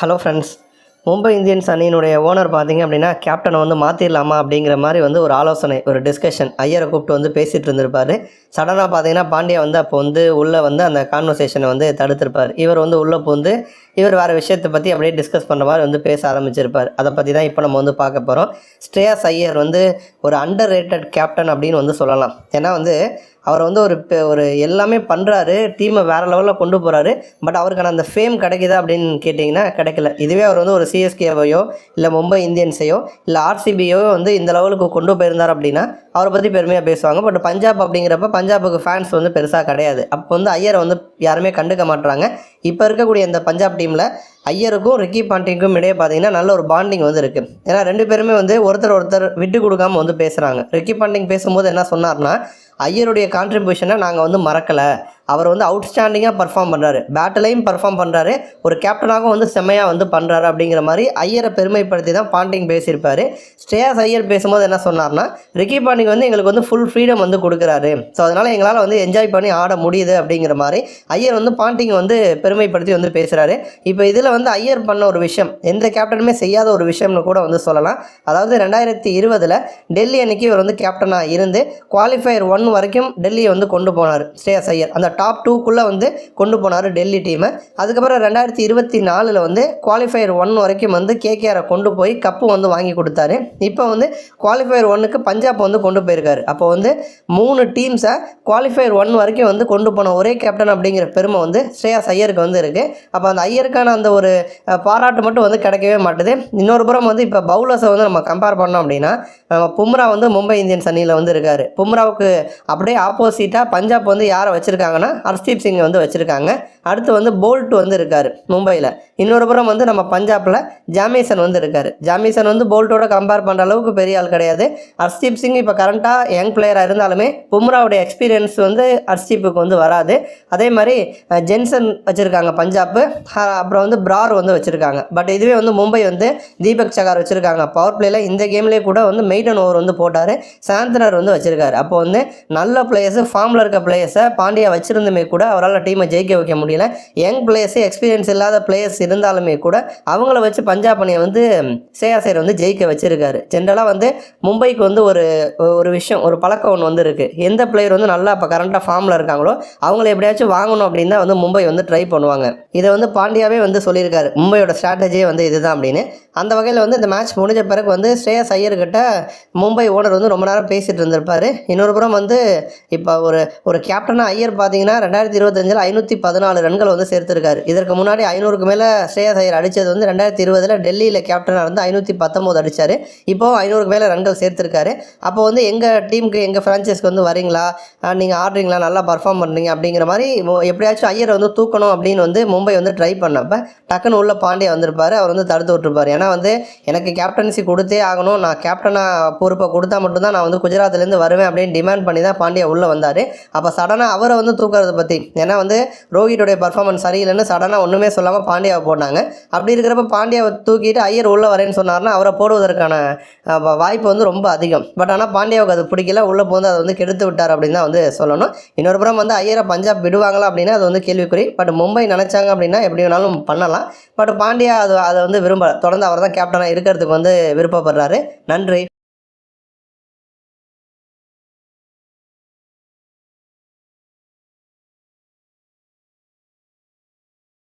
Hello friends Mumbai Indians அணியினுடைய owner பார்த்தீங்க அப்படின்னா கேப்டனை வந்து மாற்றிடலாமா அப்படிங்கிற மாதிரி வந்து ஒரு ஆலோசனை ஒரு டிஸ்கஷன் ஐயரை கூப்பிட்டு வந்து பேசிகிட்டு இருந்திருப்பார். சடனாக பார்த்தீங்கன்னா பாண்டியா வந்து அப்போ வந்து உள்ளே வந்து அந்த கான்வர்சேஷனை வந்து தடுத்திருப்பார். இவர் வந்து உள்ளே பூந்து இவர் வேறு விஷயத்தை பற்றி அப்படியே டிஸ்கஸ் பண்ணுற மாதிரி வந்து பேச ஆரம்பிச்சிருப்பார். அதை பற்றி தான் இப்போ நம்ம வந்து பார்க்க போகிறோம் ஸ்ரேயாஸ் ஐயர் வந்து ஒரு அண்டர் ரேட்டட் கேப்டன் அப்படின்னு வந்து சொல்லலாம். ஏன்னா வந்து அவர் வந்து ஒரு பெ- ஒரு எல்லாமே பண்ணுறாரு டீமை வேறு லெவலில் கொண்டு போகிறாரு பட் அவருக்கான அந்த ஃபேம் கிடைக்குதா அப்படின்னு கேட்டிங்கன்னா கிடைக்கல. இதுவே அவர் வந்து ஒரு சிஎஸ்கேவையோ இல்லை மும்பை இந்தியன்ஸையோ இல்லை ஆர்சிபியோ வந்து இந்த லெவலுக்கு கொண்டு போயிருந்தார் அப்படின்னா அவரை பற்றி பெருமையாக பேசுவாங்க. பட் பஞ்சாப் அப்படிங்கிறப்ப பஞ்சாபுக்கு ஃபேன்ஸ் வந்து பெருசாக கிடையாது. அப்போ வந்து ஐயரை வந்து யாருமே கண்டுக்க மாட்றாங்க. இப்போ இருக்கக்கூடிய இந்த பஞ்சாப் டீமில் ஐயருக்கும் ரிக்கி பாண்டிங்க்கும் இடையே பார்த்தீங்கன்னா நல்ல ஒரு பாண்டிங் வந்து இருக்குது ஏன்னா ரெண்டு பேருமே வந்து ஒருத்தர் ஒருத்தர் விட்டு கொடுக்காம வந்து பேசுகிறாங்க ரிக்கி பாண்டிங் பேசும்போது என்ன சொன்னார்னா ஐயருடைய கான்ட்ரிபியூஷனை நாங்கள் வந்து மறக்கலை. அவர் வந்து அவுட்ஸ்டாண்டிங்காக பர்ஃபார்ம் பண்ணுறாரு பேட்டிலையும் பர்ஃபார்ம் பண்ணுறாரு ஒரு கேப்டனாகவும் வந்து செம்மையாக வந்து பண்ணுறாரு அப்படிங்கிற மாதிரி ஐயரை பெருமைப்படுத்தி தான் பாண்டிங் பேசியிருப்பார். ஸ்ரேயாஸ் ஐயர் பேசும்போது என்ன சொன்னார்னா ரிக்கி பாண்டிங் வந்து எங்களுக்கு வந்து ஃபுல் ஃப்ரீடம் வந்து கொடுக்குறாரு. ஸோ அதனால் எங்களால் வந்து என்ஜாய் பண்ணி ஆட முடியுது அப்படிங்கிற மாதிரி ஐயர் வந்து பாண்டிங் வந்து பெருமைப்படுத்தி வந்து பேசுகிறாரு இப்போ இதில் வந்து ஐயர் பண்ண ஒரு விஷயம் எந்த கேப்டனுமே செய்யாத ஒரு விஷயம்னு கூட வந்து சொல்லலாம். அதாவது ரெண்டாயிரத்தி இருபதில் டெல்லி அன்னைக்கு இவர் வந்து கேப்டனாக இருந்து குவாலிஃபயர் ஒன் வரைக்கும் டெல்லியை வந்து கொண்டு போனார் ஸ்ரேயஸ் ஐயர். அந்த டாப் டூக்குள்ளே வந்து கொண்டு போனார் டெல்லி டீமை அதுக்கப்புறம் ரெண்டாயிரத்தி இருபத்தி நாலில் வந்து குவாலிஃபயர் ஒன் வரைக்கும் வந்து கேகேஆரை கொண்டு போய் கப்பு வந்து வாங்கி கொடுத்தாரு. இப்போ வந்து குவாலிஃபயர் ஒன்னுக்கு பஞ்சாப் வந்து கொண்டு போயிருக்காரு. அப்போ வந்து மூணு டீம்ஸை குவாலிஃபயர் ஒன் வரைக்கும் வந்து கொண்டு போன ஒரே கேப்டன் அப்படிங்கிற பெருமை வந்து ஸ்ரேயாஸ் ஐயருக்கு வந்து இருக்குது அப்போ அந்த ஐயருக்கான அந்த ஒரு பாராட்டு மட்டும் வந்து கிடைக்கவே மாட்டுது. இன்னொரு புறம் வந்து இப்போ பவுலர்ஸை வந்து நம்ம கம்பேர் பண்ணோம் அப்படின்னா நம்ம பும்ரா வந்து மும்பை இந்தியன்ஸ் அணியில் வந்து இருக்கார். பும்ராவுக்கு அப்படியே ஆப்போசிட்டாக பஞ்சாப் வந்து யாரை வச்சுருக்காங்கன்னா ஹர்ஸ்தீப் சிங் வந்து வச்சுருக்காங்க. அடுத்து வந்து போல்ட் வந்து இருக்கார் மும்பையில். இன்னொரு புறம் வந்து நம்ம பஞ்சாப்பில் ஜாமீசன் வந்து இருக்கார். ஜாமீசன் வந்து போல்ட்டோட கம்பேர் பண்ணுற அளவுக்கு பெரிய ஆள் கிடையாது. ஹர்ஸ்தீப் சிங் இப்போ கரண்ட்டாக யங் பிளேயராக இருந்தாலுமே பும்ராவுடைய எக்ஸ்பீரியன்ஸ் வந்து ஹர்ஸ்தீப்புக்கு வந்து வராது. அதே மாதிரி ஜென்சன் வச்சுருக்காங்க பஞ்சாப்பு அப்புறம் வந்து பிரார் வந்து வச்சுருக்காங்க. பட் இதுவே வந்து மும்பை வந்து தீபக் சகார் வச்சுருக்காங்க. பவர் பிளேயில் இந்த கேம்லேயே கூட வந்து மெய்டன் ஓவர் வந்து போட்டார். சாந்தனர் வந்து வச்சுருக்காரு. அப்போ வந்து நல்ல பிளேயர்ஸு ஃபார்மில் இருக்க பிளேயர்ஸை பாண்டியா வச்சுருந்துமே கூட அவரால் டீமை ஜெயிக்க வைக்க முடியல. யங் பிளேயர்ஸு எக்ஸ்பீரியன்ஸ் இல்லாத பிளேயர்ஸ் இருந்தாலுமே கூட அவங்கள வச்சு பஞ்சாப் அணியை வந்து சேயாசேர் வந்து ஜெயிக்க வச்சுருக்காரு. ஜென்ரலாக வந்து மும்பைக்கு வந்து ஒரு ஒரு விஷயம் ஒரு பழக்கம் ஒன்று வந்து இருக்குது எந்த பிளேயர் வந்து நல்லா இப்போ கரண்ட்டாக ஃபார்மில் இருக்காங்களோ அவங்கள எப்படியாச்சும் வாங்கணும் அப்படின்னு தான் வந்து மும்பை வந்து ட்ரை பண்ணுவாங்க. இதை வந்து பாண்டியாவே வந்து சொல்லியிருக்காரு. மும்பையோட ஸ்ட்ராட்டஜியே வந்து இதுதான் அப்படின்னு. அந்த வகையில் வந்து இந்த மேட்ச் முடிஞ்ச பிறகு வந்து ஸ்ரேயஸ் ஐயர்கிட்ட மும்பை ஓனர் வந்து ரொம்ப நேரம் பேசிகிட்டு இருந்திருப்பார். இன்னொரு புறம் வந்து இப்போ ஒரு ஒரு கேப்டனாக ஐயர் பார்த்தீங்கன்னா ரெண்டாயிரத்தி இருபத்தஞ்சில் ஐநூற்றி பதினாலு ரன்கள் வந்து சேர்த்துருக்காரு. இதற்கு முன்னாடி ஐநூறுக்கு மேலே ஸ்ரேயஸ் ஐயர் அடித்தது வந்து ரெண்டாயிரத்தி இருபதில் டெல்லியில் கேப்டனாக இருந்து ஐநூற்றி பத்தொம்போது அடித்தார் இப்போ ஐநூறுக்கு மேலே ரன்கள் சேர்த்துருக்காரு. அப்போ வந்து எங்கள் டீமுக்கு எங்கள் ஃப்ரான்ச்சைஸ்க்கு வந்து வரீங்களா? நீங்கள் ஆடுறீங்களா? நல்லா பர்ஃபார்ம் பண்ணுறீங்க அப்படிங்கிற மாதிரி எப்படியாச்சும் ஐயரை வந்து தூக்கணும் அப்படின்னு வந்து மும்பை வந்து ட்ரை பண்ணப்போ டக்குன்னு உள்ள பாண்டியா வந்திருப்பார். அவர் வந்து தடுத்து விட்டுருப்பார். ஏன்னா வந்து எனக்கு கேப்டன்சி கொடுத்தே ஆகணும். நான் கேப்டனாக பொறுப்பை கொடுத்தா மட்டும்தான் நான் வந்து குஜராத்லேருந்து வருவேன் அப்படின்னு டிமாண்ட் பண்ணி தான் பாண்டியா உள்ளே வந்தார். அப்போ சடனாக அவரை வந்து தூக்குறதை பற்றி ஏன்னா வந்து ரோஹித்துடைய பர்ஃபார்மன்ஸ் சரியில்லைன்னு சடனாக ஒன்றுமே சொல்லாமல் பாண்டியாவை போட்டாங்க. அப்படி இருக்கிறப்ப பாண்டியாவை தூக்கிட்டு ஐயர் உள்ளே வரேன்னு சொன்னார்னா அவரை போடுவதற்கான வ- வாய்ப்பு வந்து ரொம்ப அதிகம். பட் ஆனால் பாண்டியாவுக்கு அது பிடிக்கல. உள்ளே போந்து அதை வந்து கெடுத்து விட்டார் அப்படின்னு தான் வந்து சொல்லணும். இன்னொரு புறம் வந்து ஐயரை பஞ்சாப் விடுவாங்களா அப்படின்னா அது வந்து கேள்விக்குறி. பட் மும்பை நினச்சாங்க அப்படின்னா எப்படி வேணாலும் பண்ணலாம். பட் பாண்டியா அது அதை வந்து விரும்ப தொடர்ந்து அவர் தான் கேப்டனாக இருக்கிறதுக்கு வந்து விருப்பப்படுறாரு. நன்றி.